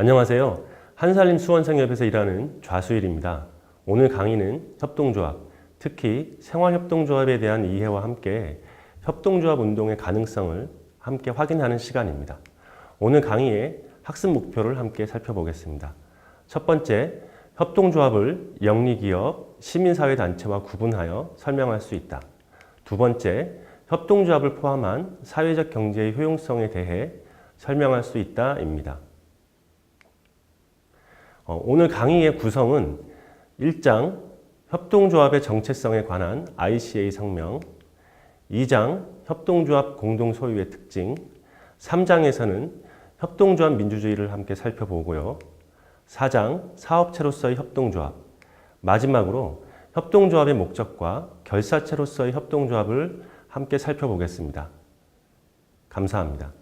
안녕하세요. 한살림 수원생협에서 일하는 좌수일입니다. 오늘 강의는 협동조합, 특히 생활협동조합에 대한 이해와 함께 협동조합 운동의 가능성을 함께 확인하는 시간입니다. 오늘 강의의 학습 목표를 함께 살펴보겠습니다. 첫 번째, 협동조합을 영리기업, 시민사회단체와 구분하여 설명할 수 있다. 두 번째, 협동조합을 포함한 사회적 경제의 효용성에 대해 설명할 수 있다입니다. 어, 오늘 강의의 구성은 1장 협동조합의 정체성에 관한 ICA 성명, 2장 협동조합 공동 소유의 특징, 3장에서는 협동조합 민주주의를 함께 살펴보고요. 4장 사업체로서의 협동조합, 마지막으로 협동조합의 목적과 결사체로서의 협동조합을 함께 살펴보겠습니다. 감사합니다.